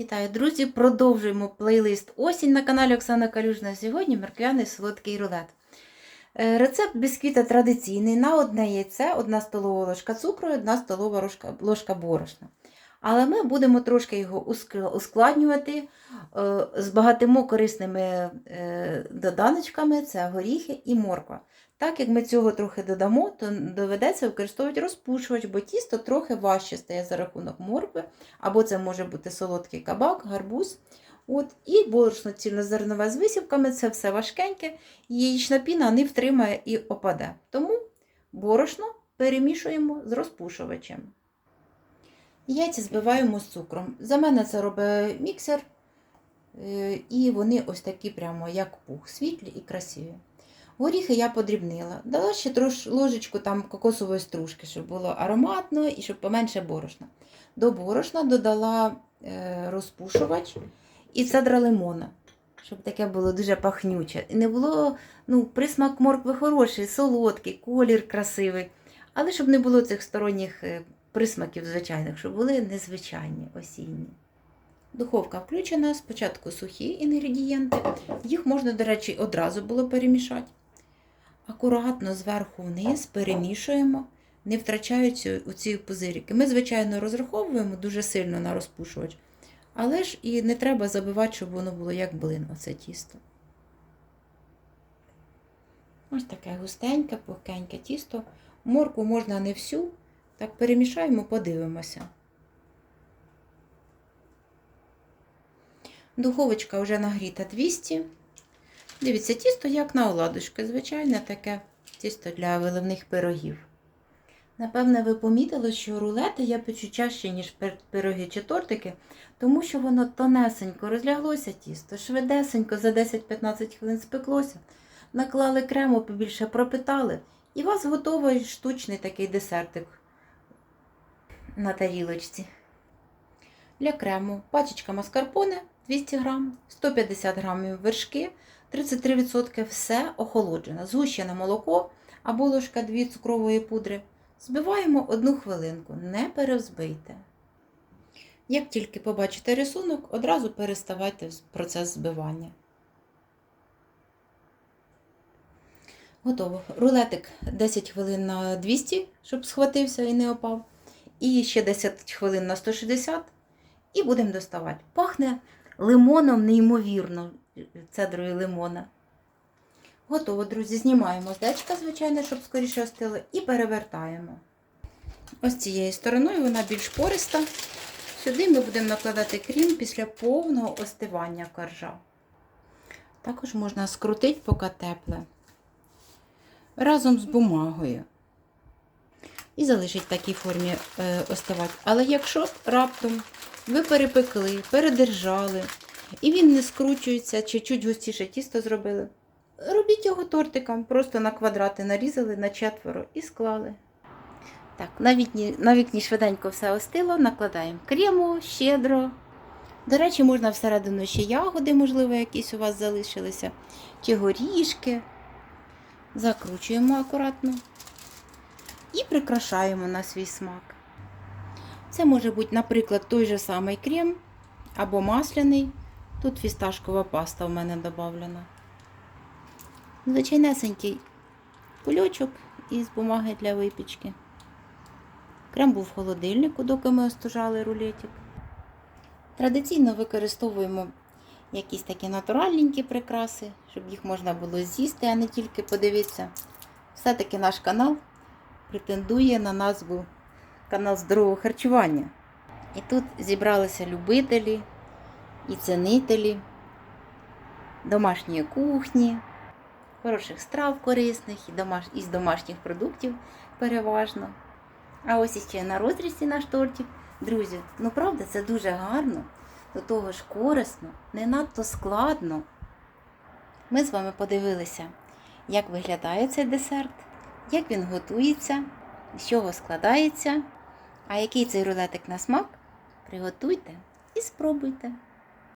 Вітаю, друзі! Продовжуємо плейлист осінь на каналі Оксана Калюжна. Сьогодні морквяний солодкий рулет. Е, Рецепт бісквіта традиційний. На одне яйце, одна столова ложка цукру, одна столова ложка, ложка борошна. Але ми будемо трошки його ускладнювати, е, збагатимо корисними е, доданочками це горіхи і морква. Так як ми цього трохи додамо, то доведеться використовувати розпушувач, бо тісто трохи важче стає за рахунок моркви, або це може бути солодкий кабак, гарбуз. От, І борошно цільнозернове з висівками це все важкеньке, яєчна піна не втримає і опаде. Тому борошно перемішуємо з розпушувачем. Яйця збиваємо з цукром. За мене це робить міксер, е, і вони ось такі прямо як пух, світлі і красиві. Горіхи я подрібнила. Дала ще трош ложечку там кокосової стружки, щоб було ароматно і щоб поменше борошна. До борошна додала е, розпушувач і цедра лимона, щоб таке було дуже пахнюче. І не було ну, присмак моркви хороший, солодкий, колір красивий. Але щоб не було цих сторонніх е, присмаків звичайних, щоб були незвичайні осінні. Духовка включена, спочатку сухі інгредієнти. Їх можна, до речі, одразу було перемішати. Акуратно зверху вниз перемішуємо, не втрачаючи оці пузирики. Ми, звичайно, розраховуємо дуже сильно на розпушувач, але ж і не треба забивати, щоб воно було як блин, оце тісто. Ось таке густеньке, пухкеньке тісто. Морку можна не всю, так перемішаємо, подивимося. Духовочка вже нагріта 200. Дивіться, тісто як на оладушки, звичайне таке тісто для виливних пирогів. Напевне, ви помітили, що рулети я печу чаще, ніж пироги чи тортики, тому що воно тонесенько розляглося тісто, швидесенько за 10-15 хвилин спеклося, наклали крему, побільше пропитали, і у вас готовий штучний такий десертик на тарілочці. Для крему пачечка маскарпоне 200 грам, 150 грамів вершки, 33% все охолоджене. Згущене молоко або ложка 2 цукрової пудри. Збиваємо одну хвилинку, не перевзбийте. Як тільки побачите рисунок, одразу переставайте процес збивання. Готово. Рулетик 10 хвилин на 200, щоб схватився і не опав. І ще 10 хвилин на 160 і будемо доставати. Пахне лимоном неймовірно, цедрою лимона. Готово, друзі. Знімаємо з дечка, звичайно, щоб скоріше остило, і перевертаємо. Ось цією стороною вона більш пориста. Сюди ми будемо накладати крім після повного остивання коржа. Також можна скрутити, поки тепле. Разом з бумагою. І залишить в такій формі е, остивати. Але якщо раптом ви перепекли, передержали, і він не скручується, чи чуть густіше тісто зробили, робіть його тортиком, просто на квадрати нарізали на четверо і склали. Так, на вікні, на вікні швиденько все остило, накладаємо крему, щедро. До речі, можна всередину ще ягоди, можливо, якісь у вас залишилися, чи горішки. Закручуємо акуратно і прикрашаємо на свій смак. Це може бути, наприклад, той же самий крем або масляний. Тут фісташкова паста в мене додавлена. Звичайнесенький кульочок із бумаги для випічки. Крем був в холодильнику, доки ми остужали рулетик. Традиційно використовуємо якісь такі натуральненькі прикраси, щоб їх можна було з'їсти, а не тільки подивитися. Все-таки наш канал претендує на назву канал здорового харчування. І тут зібралися любителі і цінителі домашньої кухні, хороших страв корисних і домаш... із домашніх продуктів переважно. А ось іще на розрізі наш тортик. Друзі, ну правда, це дуже гарно, до того ж корисно, не надто складно. Ми з вами подивилися, як виглядає цей десерт, як він готується, з чого складається. А який цей рулетик на смак? Приготуйте і спробуйте.